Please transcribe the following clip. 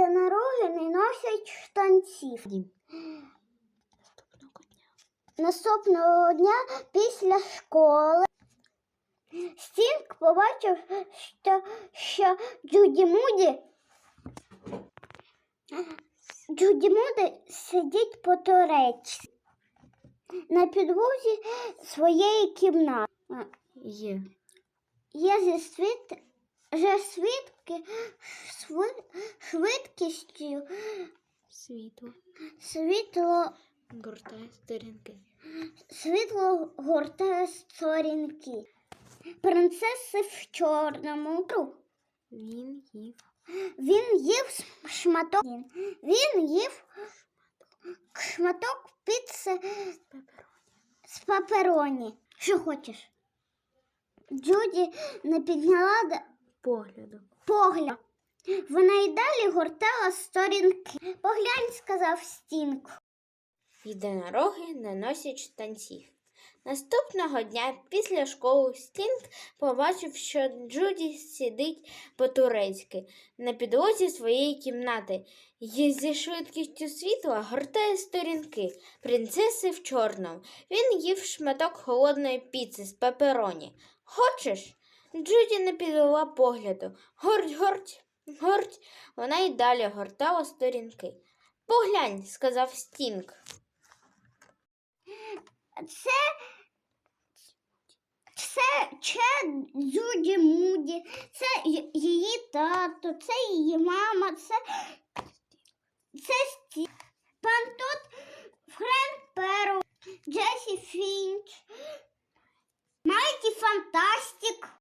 носять штанців. Наступного дня. Наступного дня після школи Стінг побачив, що, що Джуді Муді Джуді Муді сидить по туречці на підлозі своєї кімнати. Є. Є зі світ, вже свідки шви- швидкістю Світло. світло, Гортає сторінки. світло гортає сторінки. Принцеси в чорному. Він їв Він їв шматок. Він їв шматок піци з папероні. Що хочеш? Джуді не підняла Погляду. погляд. Вона й далі гортала сторінки. Поглянь, сказав Стінг. Єдинороги не носять штанців. Наступного дня після школи Стінг побачив, що Джуді сидить по-турецьки на підлозі своєї кімнати і зі швидкістю світла гортає сторінки принцеси в чорному. Він їв шматок холодної піци з пепероні. Хочеш? Джуді не підвела погляду. Горть, горть, горть. Вона й далі гортала сторінки. Поглянь, сказав Стінг. Це, це Че Джуді Муді, це її тато, це її мама, це, це Сті. Пан Тот, Френк Перо, Джесі Фінч, Майкі Фонтан.